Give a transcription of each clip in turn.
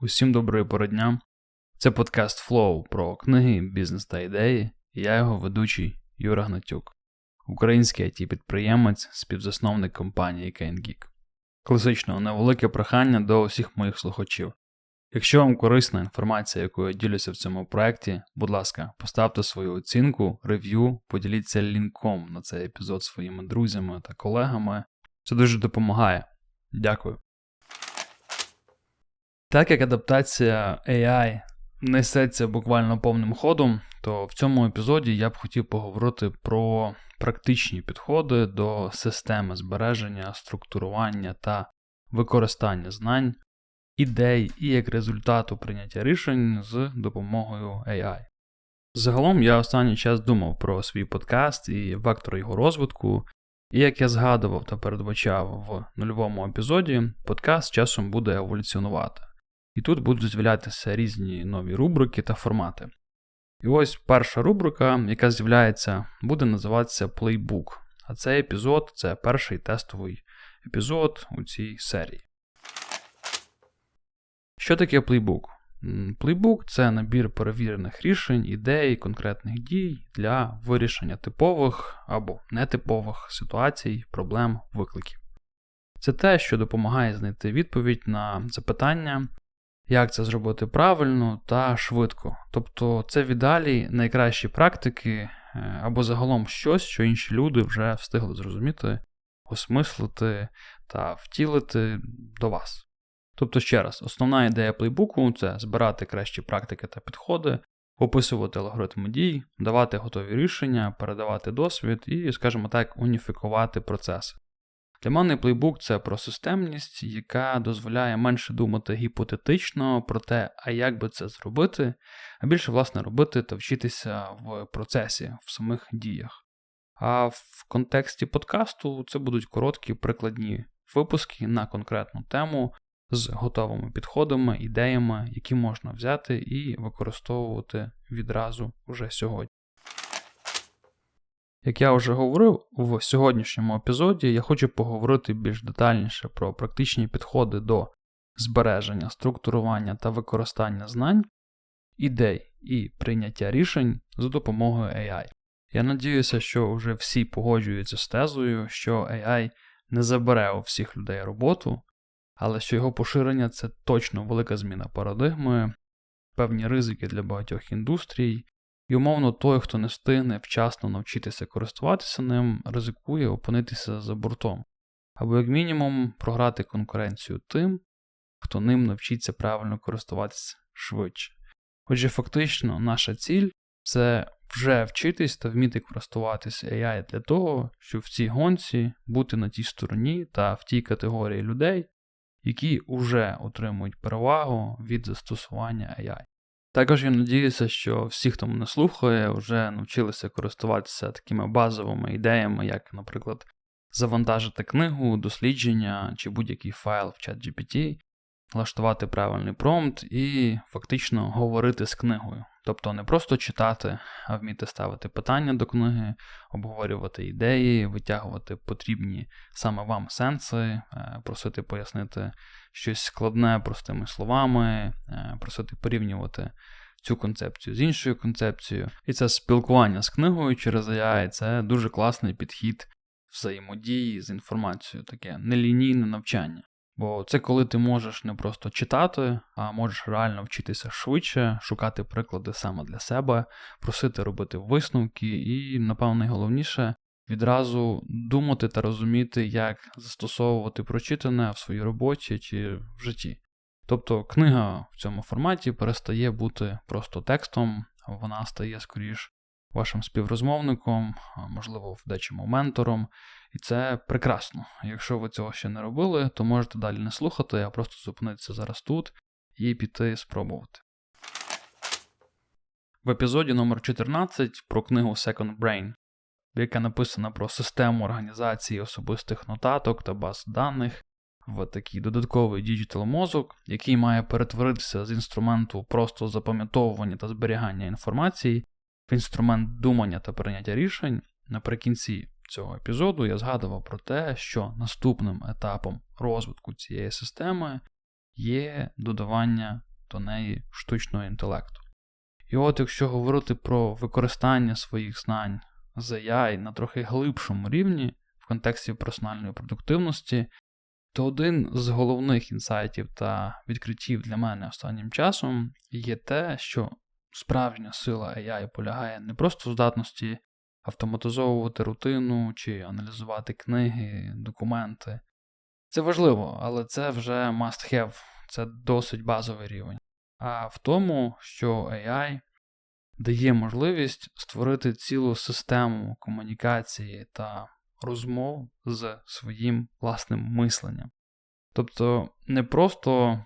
Усім доброї пори дня. Це подкаст Flow про книги, бізнес та ідеї, я його ведучий Юра Гнатюк, український it підприємець, співзасновник компанії CaneGeek. Класично невелике прохання до усіх моїх слухачів. Якщо вам корисна інформація, якою я ділюся в цьому проєкті, будь ласка, поставте свою оцінку, рев'ю, поділіться лінком на цей епізод своїми друзями та колегами. Це дуже допомагає. Дякую. Так як адаптація AI несеться буквально повним ходом, то в цьому епізоді я б хотів поговорити про практичні підходи до системи збереження, структурування та використання знань, ідей і як результату прийняття рішень з допомогою AI. Загалом я останній час думав про свій подкаст і вектор його розвитку, і як я згадував та передбачав в нульовому епізоді, подкаст часом буде еволюціонувати. І тут будуть з'являтися різні нові рубрики та формати. І ось перша рубрика, яка з'являється, буде називатися Playbook. А цей епізод це перший тестовий епізод у цій серії. Що таке Playbook? Playbook – це набір перевірених рішень, ідей, конкретних дій для вирішення типових або нетипових ситуацій, проблем, викликів. Це те, що допомагає знайти відповідь на запитання, як це зробити правильно та швидко. Тобто це в ідеалі найкращі практики е, або загалом щось, що інші люди вже встигли зрозуміти, осмислити та втілити до вас. Тобто, ще раз, основна ідея плейбуку це збирати кращі практики та підходи, описувати алгоритми дій, давати готові рішення, передавати досвід і, скажімо так, уніфікувати процеси. Для мене плейбук це про системність, яка дозволяє менше думати гіпотетично про те, а як би це зробити, а більше, власне, робити та вчитися в процесі, в самих діях. А в контексті подкасту це будуть короткі прикладні випуски на конкретну тему з готовими підходами, ідеями, які можна взяти і використовувати відразу вже сьогодні. Як я вже говорив, в сьогоднішньому епізоді я хочу поговорити більш детальніше про практичні підходи до збереження, структурування та використання знань, ідей і прийняття рішень за допомогою AI. Я надіюся, що вже всі погоджуються з тезою, що AI не забере у всіх людей роботу, але що його поширення це точно велика зміна парадигми, певні ризики для багатьох індустрій, і, умовно, той, хто не встигне вчасно навчитися користуватися ним, ризикує опинитися за бортом, або, як мінімум, програти конкуренцію тим, хто ним навчиться правильно користуватися швидше. Отже, фактично, наша ціль це вже вчитись та вміти користуватися AI для того, щоб в цій гонці бути на тій стороні та в тій категорії людей, які вже отримують перевагу від застосування AI. Також я надіюся, що всі, хто мене слухає, вже навчилися користуватися такими базовими ідеями, як, наприклад, завантажити книгу, дослідження чи будь-який файл в чат GPT, влаштувати правильний промпт і фактично говорити з книгою. Тобто не просто читати, а вміти ставити питання до книги, обговорювати ідеї, витягувати потрібні саме вам сенси, е, просити пояснити щось складне простими словами, е, просити порівнювати цю концепцію з іншою концепцією. І це спілкування з книгою через AI це дуже класний підхід взаємодії з інформацією, таке нелінійне навчання. Бо це коли ти можеш не просто читати, а можеш реально вчитися швидше, шукати приклади саме для себе, просити робити висновки, і, напевно, найголовніше відразу думати та розуміти, як застосовувати прочитане в своїй роботі чи в житті. Тобто книга в цьому форматі перестає бути просто текстом, вона стає скоріш вашим співрозмовником, можливо, в дечому ментором. І це прекрасно. Якщо ви цього ще не робили, то можете далі не слухати, а просто зупинитися зараз тут і піти спробувати. В епізоді номер 14 про книгу Second Brain, яка написана про систему організації особистих нотаток та баз даних в такий додатковий діджитал мозок, який має перетворитися з інструменту просто запам'ятовування та зберігання інформації інструмент думання та прийняття рішень. Наприкінці цього епізоду я згадував про те, що наступним етапом розвитку цієї системи є додавання до неї штучного інтелекту. І от якщо говорити про використання своїх знань з AI на трохи глибшому рівні в контексті персональної продуктивності, то один з головних інсайтів та відкриттів для мене останнім часом є те, що справжня сила AI полягає не просто в здатності автоматизовувати рутину чи аналізувати книги, документи. Це важливо, але це вже must have, це досить базовий рівень. А в тому, що AI дає можливість створити цілу систему комунікації та розмов з своїм власним мисленням. Тобто не просто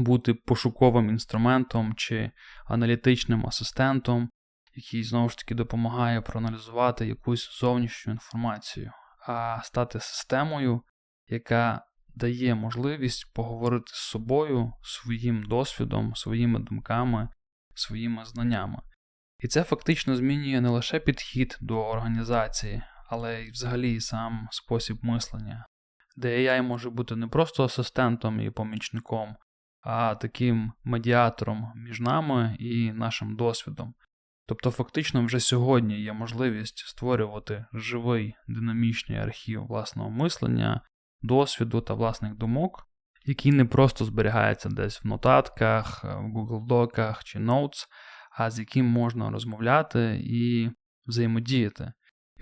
бути пошуковим інструментом чи аналітичним асистентом, який знову ж таки допомагає проаналізувати якусь зовнішню інформацію, а стати системою, яка дає можливість поговорити з собою, своїм досвідом, своїми думками, своїми знаннями. І це фактично змінює не лише підхід до організації, але й взагалі сам спосіб мислення, де AI може бути не просто асистентом і помічником, а таким медіатором між нами і нашим досвідом. Тобто, фактично, вже сьогодні є можливість створювати живий динамічний архів власного мислення, досвіду та власних думок, який не просто зберігається десь в нотатках, в Google Доках чи Notes, а з яким можна розмовляти і взаємодіяти.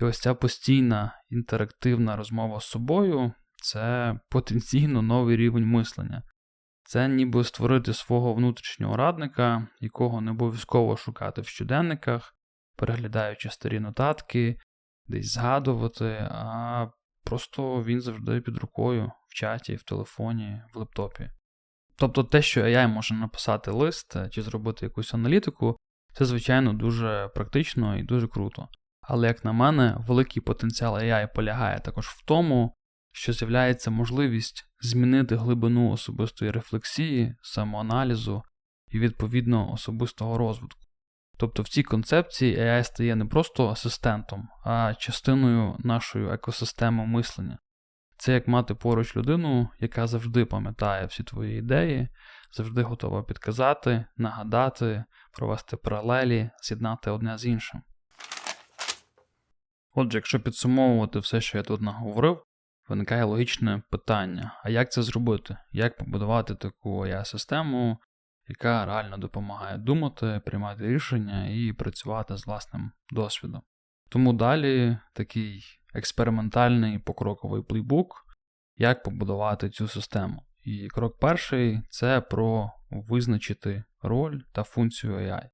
І ось ця постійна інтерактивна розмова з собою це потенційно новий рівень мислення. Це ніби створити свого внутрішнього радника, якого не обов'язково шукати в щоденниках, переглядаючи старі нотатки, десь згадувати, а просто він завжди під рукою в чаті, в телефоні, в лептопі. Тобто те, що AI може написати лист чи зробити якусь аналітику, це, звичайно, дуже практично і дуже круто. Але, як на мене, великий потенціал AI полягає також в тому, що з'являється можливість змінити глибину особистої рефлексії, самоаналізу і, відповідно, особистого розвитку. Тобто в цій концепції AI стає не просто асистентом, а частиною нашої екосистеми мислення. Це як мати поруч людину, яка завжди пам'ятає всі твої ідеї, завжди готова підказати, нагадати, провести паралелі, з'єднати одне з іншим. Отже, якщо підсумовувати все, що я тут наговорив, виникає логічне питання: а як це зробити? Як побудувати таку ai систему яка реально допомагає думати, приймати рішення і працювати з власним досвідом? Тому далі такий експериментальний покроковий плейбук, як побудувати цю систему. І крок перший це про визначити роль та функцію AI.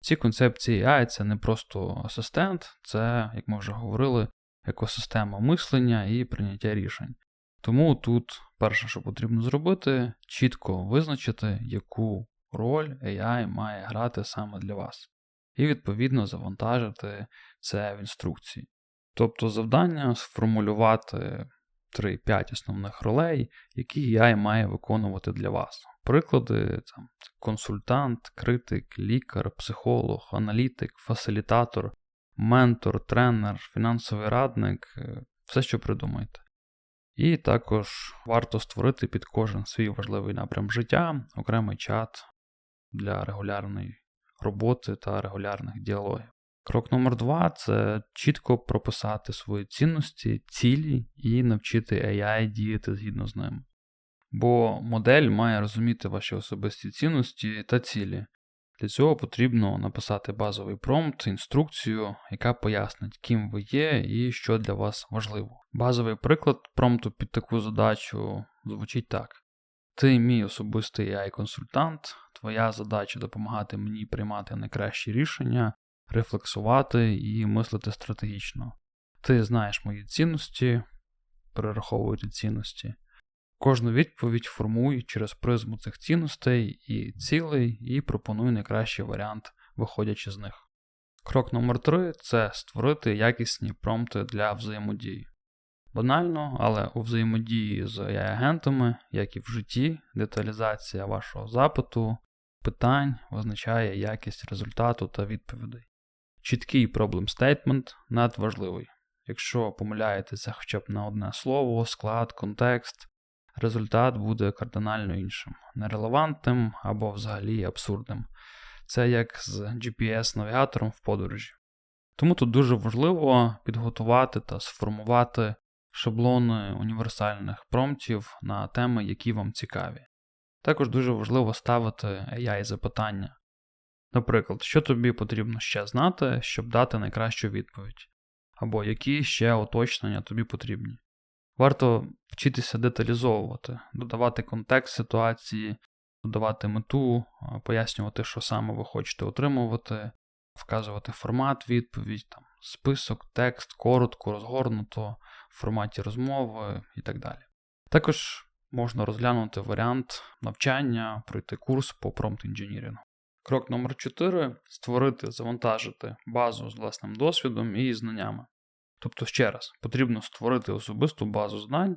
Ці концепції AI це не просто асистент, це, як ми вже говорили, екосистема мислення і прийняття рішень. Тому тут перше, що потрібно зробити, чітко визначити, яку роль AI має грати саме для вас, і відповідно завантажити це в інструкції. Тобто завдання сформулювати 3-5 основних ролей, які AI має виконувати для вас. Приклади там, консультант, критик, лікар, психолог, аналітик, фасилітатор, ментор, тренер, фінансовий радник, е, все, що придумаєте. І також варто створити під кожен свій важливий напрям життя окремий чат для регулярної роботи та регулярних діалогів. Крок номер два це чітко прописати свої цінності, цілі і навчити AI діяти згідно з ними. Бо модель має розуміти ваші особисті цінності та цілі. Для цього потрібно написати базовий промпт, інструкцію, яка пояснить, ким ви є і що для вас важливо. Базовий приклад промпту під таку задачу звучить так: Ти мій особистий AI-консультант, твоя задача допомагати мені приймати найкращі рішення, рефлексувати і мислити стратегічно. Ти знаєш мої цінності, перераховуйте цінності. Кожну відповідь формуй через призму цих цінностей і цілей, і пропонуй найкращий варіант, виходячи з них. Крок номер 3 це створити якісні промпти для взаємодії. Банально, але у взаємодії з AI-агентами, як і в житті, деталізація вашого запиту, питань визначає якість результату та відповідей. Чіткий проблем стейтмент надважливий. Якщо помиляєтеся хоча б на одне слово, склад, контекст, результат буде кардинально іншим, нерелевантним або взагалі абсурдним. Це як з GPS-навігатором в подорожі. Тому тут дуже важливо підготувати та сформувати шаблони універсальних промптів на теми, які вам цікаві. Також дуже важливо ставити AI запитання. Наприклад, що тобі потрібно ще знати, щоб дати найкращу відповідь, або які ще уточнення тобі потрібні. Варто вчитися деталізовувати, додавати контекст ситуації, додавати мету, пояснювати, що саме ви хочете отримувати, вказувати формат відповідь, там, список, текст, коротко, розгорнуто, в форматі розмови і так далі. Також можна розглянути варіант навчання, пройти курс по промпт інженірінгу. Крок номер 4 створити, завантажити базу з власним досвідом і знаннями. Тобто, ще раз, потрібно створити особисту базу знань,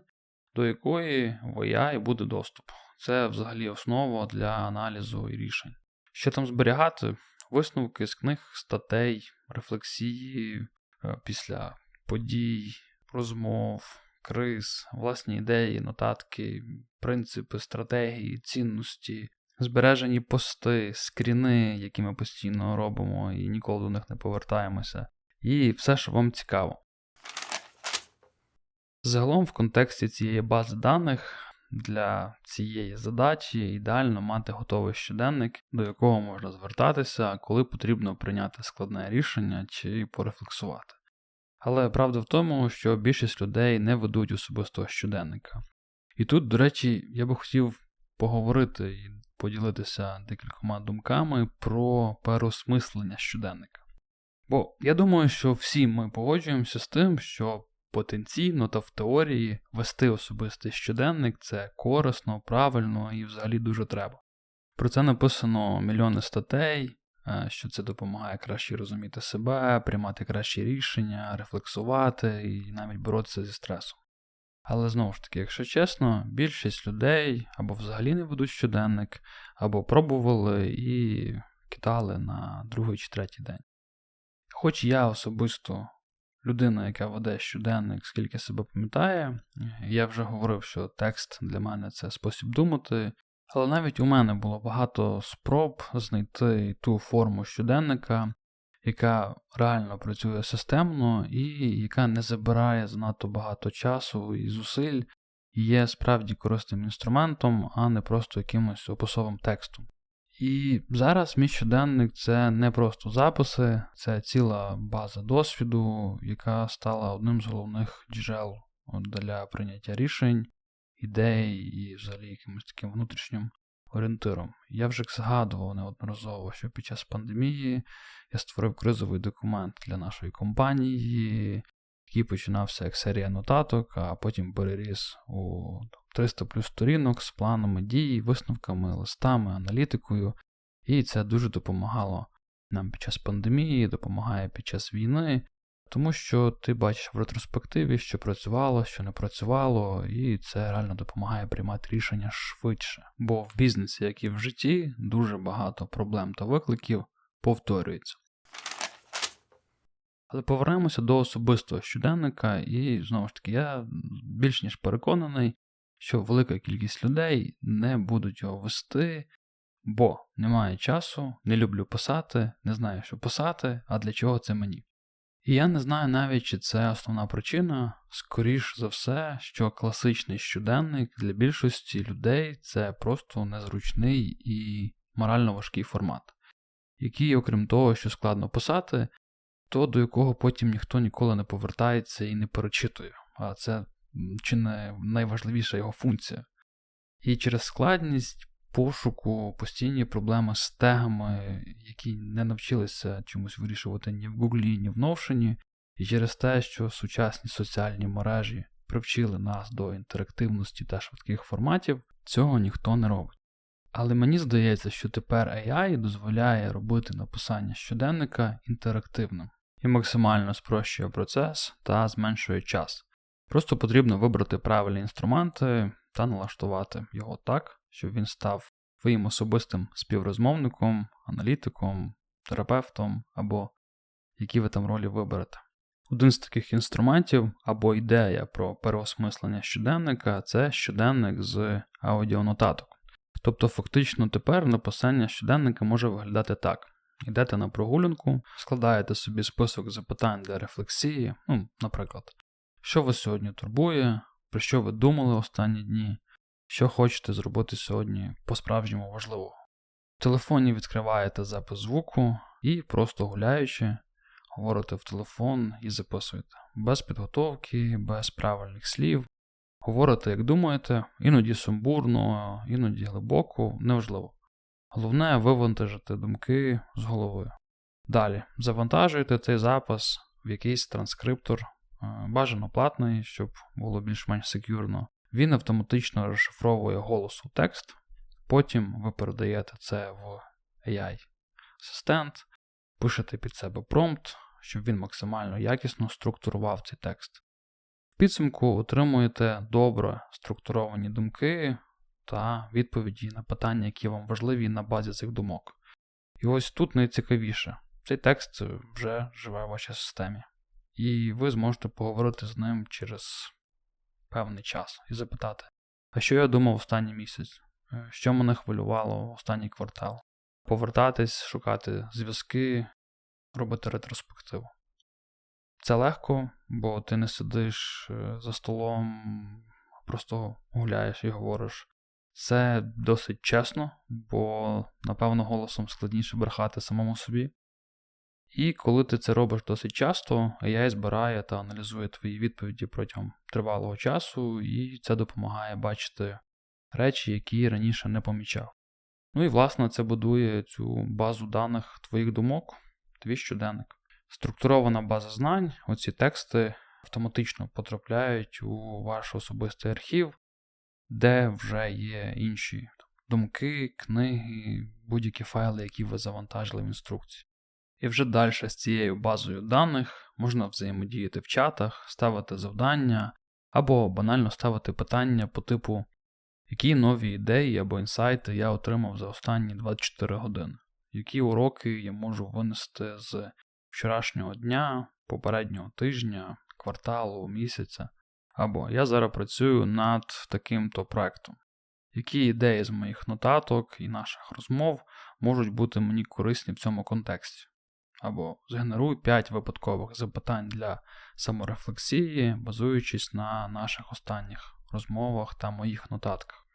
до якої в AI буде доступ. Це взагалі основа для аналізу і рішень. Що там зберігати? Висновки з книг, статей, рефлексії е, після подій, розмов, криз, власні ідеї, нотатки, принципи, стратегії, цінності, збережені пости, скріни, які ми постійно робимо і ніколи до них не повертаємося, і все, що вам цікаво. Загалом, в контексті цієї бази даних для цієї задачі ідеально мати готовий щоденник, до якого можна звертатися, коли потрібно прийняти складне рішення чи порефлексувати. Але правда в тому, що більшість людей не ведуть особистого щоденника. І тут, до речі, я би хотів поговорити і поділитися декількома думками про переосмислення щоденника. Бо я думаю, що всі ми погоджуємося з тим, що потенційно та в теорії вести особистий щоденник це корисно, правильно і взагалі дуже треба. Про це написано мільйони статей, е, що це допомагає краще розуміти себе, приймати кращі рішення, рефлексувати і навіть боротися зі стресом. Але знову ж таки, якщо чесно, більшість людей або взагалі не ведуть щоденник, або пробували і кидали на другий чи третій день. Хоч я особисто людина, яка веде щоденник, скільки себе пам'ятає, я вже говорив, що текст для мене це спосіб думати, але навіть у мене було багато спроб знайти ту форму щоденника, яка реально працює системно і яка не забирає занадто багато часу і зусиль, і є справді корисним інструментом, а не просто якимось описовим текстом. І зараз мій щоденник це не просто записи, це ціла база досвіду, яка стала одним з головних джерел для прийняття рішень, ідей і взагалі якимось таким внутрішнім орієнтиром. Я вже згадував неодноразово, що під час пандемії я створив кризовий документ для нашої компанії, який починався як серія нотаток, а потім переріс у 300 плюс сторінок з планами дій, висновками, листами, аналітикою. І це дуже допомагало нам під час пандемії, допомагає під час війни, тому що ти бачиш в ретроспективі, що працювало, що не працювало, і це реально допомагає приймати рішення швидше. Бо в бізнесі, як і в житті, дуже багато проблем та викликів повторюється. Але повернемося до особистого щоденника, і знову ж таки, я більш ніж переконаний, що велика кількість людей не будуть його вести, бо немає часу, не люблю писати, не знаю, що писати, а для чого це мені. І я не знаю навіть, чи це основна причина, скоріш за все, що класичний щоденник для більшості людей це просто незручний і морально важкий формат, який, окрім того, що складно писати, то до якого потім ніхто ніколи не повертається і не перечитує. А це чи не найважливіша його функція. І через складність пошуку, постійні проблеми з тегами, які не навчилися чомусь вирішувати ні в Гуглі, ні в Новшині, і через те, що сучасні соціальні мережі привчили нас до інтерактивності та швидких форматів, цього ніхто не робить. Але мені здається, що тепер AI дозволяє робити написання щоденника інтерактивним і максимально спрощує процес та зменшує час. Просто потрібно вибрати правильні інструменти та налаштувати його так, щоб він став твоїм особистим співрозмовником, аналітиком, терапевтом або які ви там ролі виберете. Один з таких інструментів або ідея про переосмислення щоденника це щоденник з аудіонотаток. Тобто, фактично тепер написання щоденника може виглядати так: йдете на прогулянку, складаєте собі список запитань для рефлексії, ну, наприклад, що вас сьогодні турбує, про що ви думали останні дні, що хочете зробити сьогодні по-справжньому важливого. В телефоні відкриваєте запис звуку і, просто гуляючи, говорите в телефон і записуєте. Без підготовки, без правильних слів. Говорите, як думаєте, іноді сумбурно, іноді глибоко, неважливо. Головне вивантажити думки з голови. Далі завантажуєте цей запис в якийсь транскриптор, е, бажано платний, щоб було більш-менш секюрно. Він автоматично розшифровує голос у текст, потім ви передаєте це в AI-асистент, пишете під себе промпт, щоб він максимально якісно структурував цей текст. В підсумку отримуєте добре структуровані думки та відповіді на питання, які вам важливі на базі цих думок. І ось тут найцікавіше. Цей текст вже живе в вашій системі. І ви зможете поговорити з ним через певний час і запитати, а що я думав останній місяць, е, що мене хвилювало останній квартал. Повертатись, шукати зв'язки, робити ретроспективу. Це легко, бо ти не сидиш е, за столом, просто гуляєш і говориш. Це досить чесно, бо, напевно, голосом складніше брехати самому собі. І коли ти це робиш досить часто, AI збирає та аналізує твої відповіді протягом тривалого часу, і це допомагає бачити речі, які раніше не помічав. Ну і власне це будує цю базу даних твоїх думок, твій щоденник. Структурована база знань, оці тексти автоматично потрапляють у ваш особистий архів, де вже є інші думки, книги, будь-які файли, які ви завантажили в інструкції. І вже далі з цією базою даних можна взаємодіяти в чатах, ставити завдання або банально ставити питання по типу, які нові ідеї або інсайти я отримав за останні 24 години, які уроки я можу винести з вчорашнього дня, попереднього тижня, кварталу, місяця. Або я зараз працюю над таким-то проектом. Які ідеї з моїх нотаток і наших розмов можуть бути мені корисні в цьому контексті? Або згенеруй 5 випадкових запитань для саморефлексії, базуючись на наших останніх розмовах та моїх нотатках.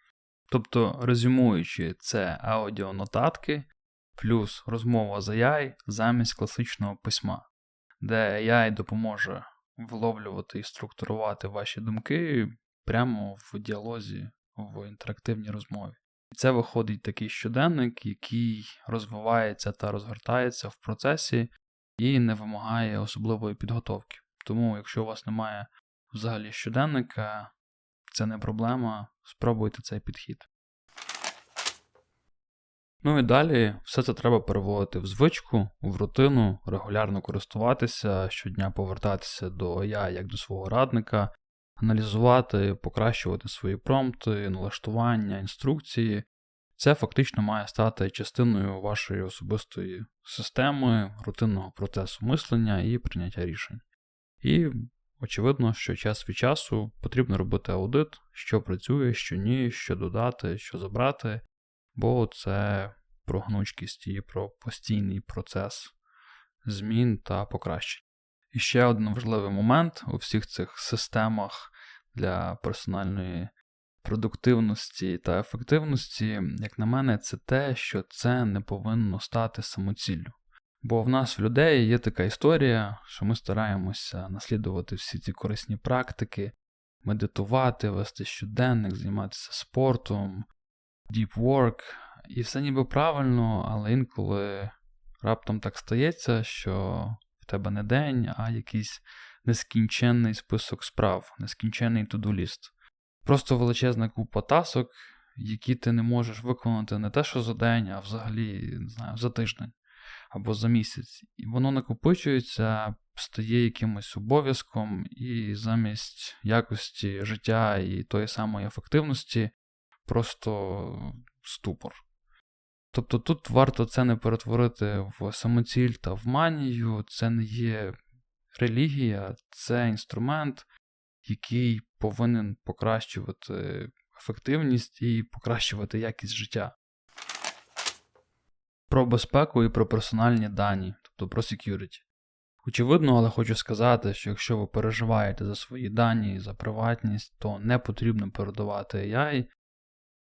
Тобто, резюмуючи, це аудіонотатки плюс розмова з AI замість класичного письма, де AI допоможе вловлювати і структурувати ваші думки прямо в діалозі в інтерактивній розмові. І це виходить такий щоденник, який розвивається та розгортається в процесі і не вимагає особливої підготовки. Тому, якщо у вас немає взагалі щоденника, це не проблема, спробуйте цей підхід. Ну і далі все це треба переводити в звичку, в рутину, регулярно користуватися, щодня повертатися до я як до свого радника, аналізувати, покращувати свої промпти, налаштування, інструкції. Це фактично має стати частиною вашої особистої системи, рутинного процесу мислення і прийняття рішень. І очевидно, що час від часу потрібно робити аудит, що працює, що ні, що додати, що забрати бо це про гнучкість і про постійний процес змін та покращень. І ще один важливий момент у всіх цих системах для персональної продуктивності та ефективності, як на мене, це те, що це не повинно стати самоціллю. Бо в нас в людей є така історія, що ми стараємося наслідувати всі ці корисні практики, медитувати, вести щоденник, займатися спортом, deep work, і все ніби правильно, але інколи раптом так стається, що в тебе не день, а якийсь нескінченний список справ, нескінченний тудуліст. Просто величезна купа тасок, які ти не можеш виконати не те, що за день, а взагалі не знаю, за тиждень або за місяць. І воно накопичується, стає якимось обов'язком, і замість якості життя і тої самої ефективності просто ступор. Тобто тут варто це не перетворити в самоціль та в манію, це не є релігія це інструмент, який повинен покращувати ефективність і покращувати якість життя. Про безпеку і про персональні дані, тобто про security. Очевидно, але хочу сказати, що якщо ви переживаєте за свої дані, за приватність, то не потрібно передавати AI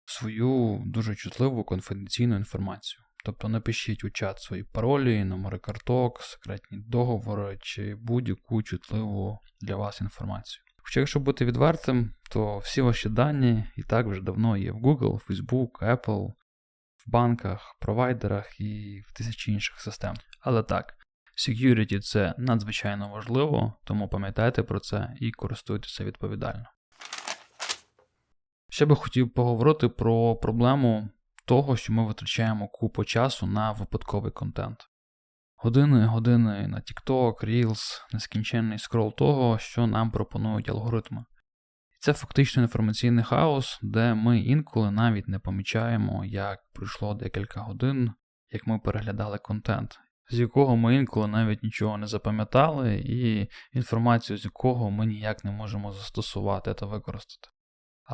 свою дуже чутливу конфіденційну інформацію. Тобто напишіть у чат свої паролі, номери карток, секретні договори чи будь-яку чутливу для вас інформацію. Хоча, якщо бути відвертим, то всі ваші дані і так вже давно є в Google, Facebook, Apple, в банках, провайдерах і в тисячі інших систем. Але так, security це надзвичайно важливо, тому пам'ятайте про це і користуйтеся відповідально. Ще би хотів поговорити про проблему того, що ми витрачаємо купу часу на випадковий контент. Години, години на TikTok, Reels, нескінченний скрол того, що нам пропонують алгоритми. І це фактично інформаційний хаос, де ми інколи навіть не помічаємо, як пройшло декілька годин, як ми переглядали контент, з якого ми інколи навіть нічого не запам'ятали, і інформацію з якого ми ніяк не можемо застосувати та використати.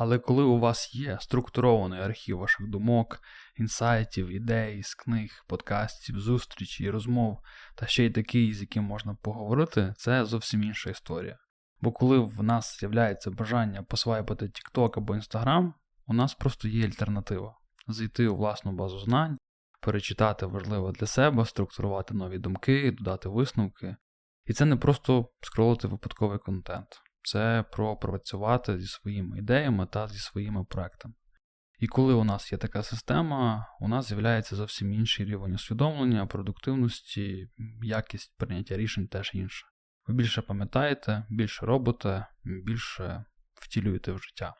Але коли у вас є структурований архів ваших думок, інсайтів, ідей, з книг, подкастів, зустрічей, розмов, та ще й такий, з яким можна поговорити, це зовсім інша історія. Бо коли в нас з'являється бажання посвайпати TikTok або Instagram, у нас просто є альтернатива: зайти у власну базу знань, перечитати важливе для себе, структурувати нові думки, додати висновки. І це не просто скролити випадковий контент це про працювати зі своїми ідеями та зі своїми проектами. І коли у нас є така система, у нас з'являється зовсім інший рівень усвідомлення, продуктивності, якість прийняття рішень теж інша. Ви більше пам'ятаєте, більше робите, більше втілюєте в життя.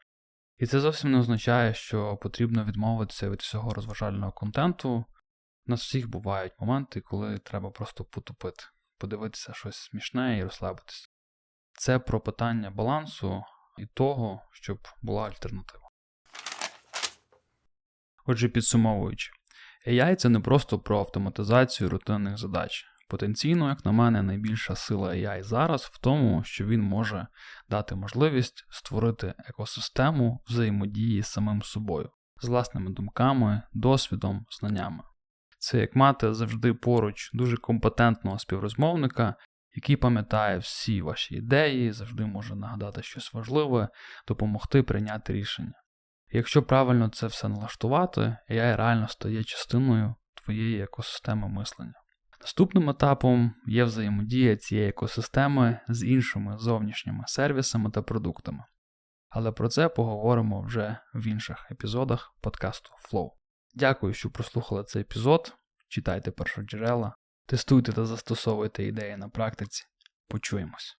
І це зовсім не означає, що потрібно відмовитися від всього розважального контенту. У нас всіх бувають моменти, коли треба просто потупити, подивитися щось смішне і розслабитися. Це про питання балансу і того, щоб була альтернатива. Отже, підсумовуючи, AI це не просто про автоматизацію рутинних задач. Потенційно, як на мене, найбільша сила AI зараз в тому, що він може дати можливість створити екосистему взаємодії з самим собою, з власними думками, досвідом, знаннями. Це як мати завжди поруч дуже компетентного співрозмовника, який пам'ятає всі ваші ідеї, завжди може нагадати щось важливе, допомогти прийняти рішення. якщо правильно це все налаштувати, AI реально стає частиною твоєї екосистеми мислення. Наступним етапом є взаємодія цієї екосистеми з іншими зовнішніми сервісами та продуктами. Але про це поговоримо вже в інших епізодах подкасту Flow. Дякую, що прослухали цей епізод. Читайте першоджерела, Тестуйте та застосовуйте ідеї на практиці. Почуємось.